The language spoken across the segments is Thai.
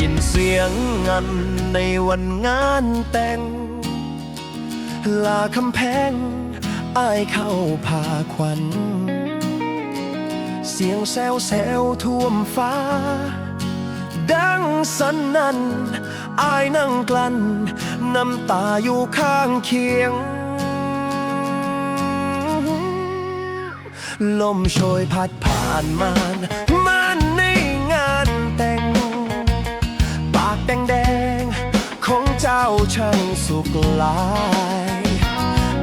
ยินั่นในวันงานแต่ง ลาคำแพงอายเข้าพาควัน เสียงแซวแซวท่วมฟ้า ดังสนั่นอายนั่งกลั้น น้ำตาอยู่ข้างเคียง ลมโชยพัดผ่านมาน ช่างสุขหลาย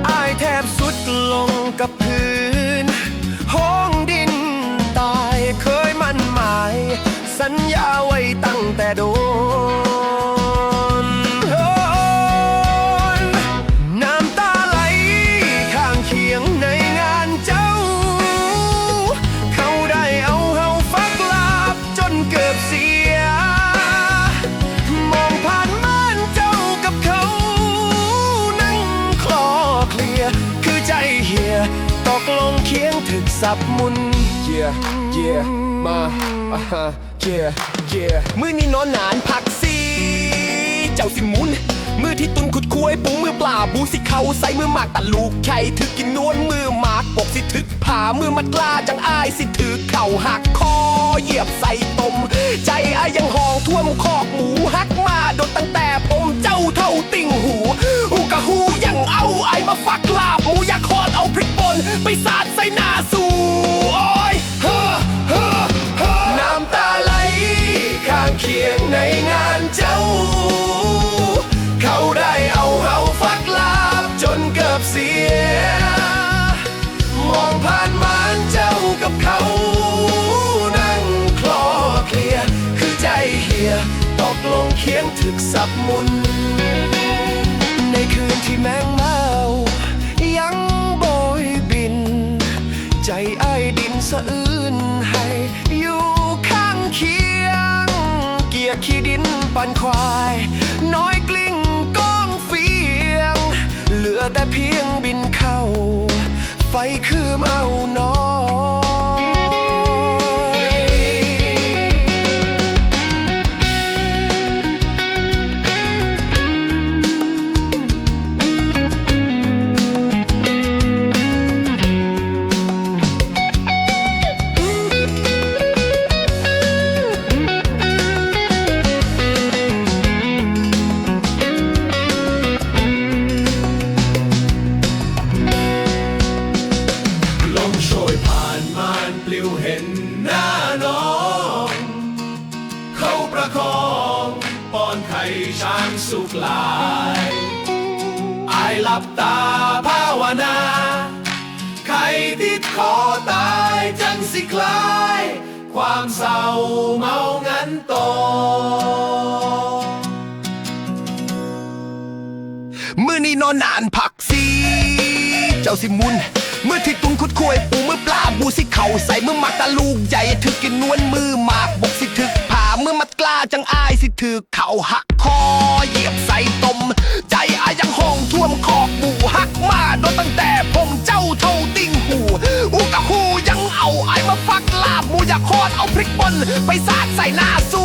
อายแทบสุดลงกับพื้น ห้องดินตายเคยมั่นหมาย สัญญาไว้ตั้งแต่โดน สับมุน yeah yeah มาอ่าฮะ yeah yeah มือนี้นอนนานพักซีเจ้าสิมุน มือที่ตุนขุดคุ้ยปุงมือปลาบูสิเขาใส่มือหมากตัดลูกไข่ถึกกินนวลมือหมากปกสิถึกผ่ามือมัดกล้าจังอายสิถือเข่าหักคอเหยียบใส่ตม ใจอายยังหองท่วมคอกหมูหักมาโดนตั้งแต่ผมเจ้าเท่าติ่งหูหูกะหูยังเอาไอมาฟัก เคียงถึกสับมุน ในคืนที่แมงเมายังโบยบิน ใจไอ้ดินสะอื้นให้อยู่ข้างเคียง เกียร์ขี้ดินปันควาย น้อยกลิ้งก้องเฟียง เหลือแต่เพียงบินเข้า ไฟคือเอาน้อย หน้าน้อง เขาประคองป้อนไข่ช้างสุกลายอายหลับตาภาวนา ไข่ติดคอตายจังสิคลาย ความเศร้าเมางันโตมื่อนี้นอนนานผักซีเจ้าสิมุน เมื่อที่ตุนขุดคุยปูมือปลาบูสิเขาใส่เมื่อหมักตาลูกใหญ่ถึกกินนวลมือหมากบกสิถึกผ่าเมื่อมัดกล้าจังอายสิถือเข่าหักคอเหยียบใส่ตม ใจอายยังห้องท่วมคอกหมูหักมาโดนตั้งแต่ผมเจ้าเท่าติ่งหูอูกะหูยังเอาไอมาฟักลาบมูอยากคอดเอาพริกป่นไปสาดใส่หน้าสู